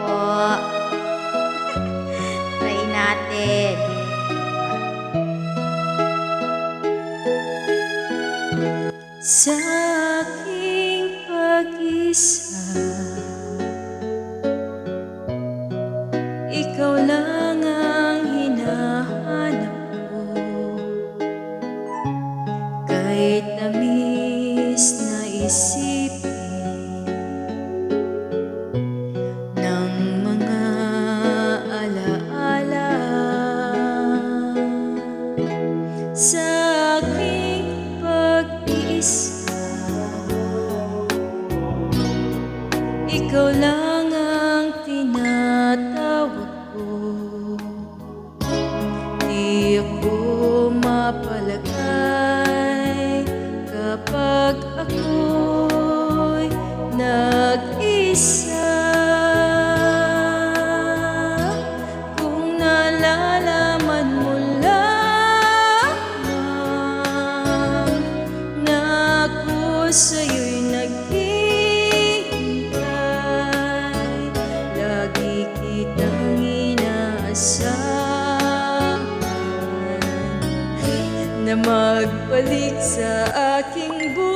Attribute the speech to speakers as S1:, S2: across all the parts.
S1: po. Try natin.
S2: Sa aking pag-isa Ikaw lang ang hinahanap ko Kahit tamis na isipin Ikaw lang ang tinatawag ko sa'yo'y naghihintay. Lagi kitang inaasahan Na magbalik sa aking buhay.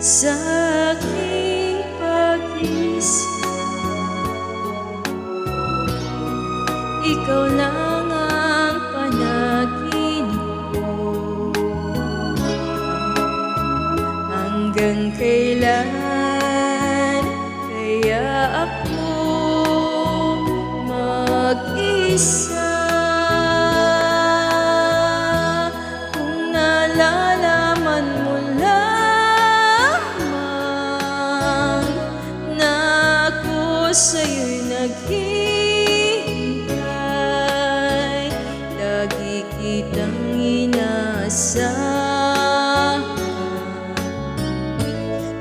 S2: Sa aking pag-isa Ikaw lang Hanggang kailan. Kaya ako mag-isa. Kung nalalaman mo lamang Na ako sa'yo'y naghihintay Lagi kitang inaasahan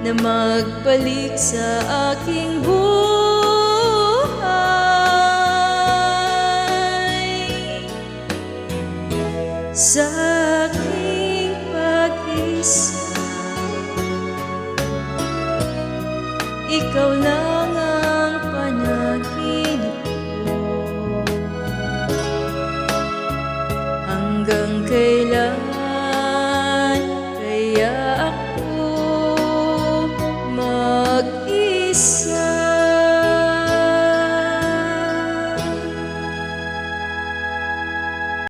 S2: na magbalik sa aking buhay. Sa aking pag-isa ikaw lang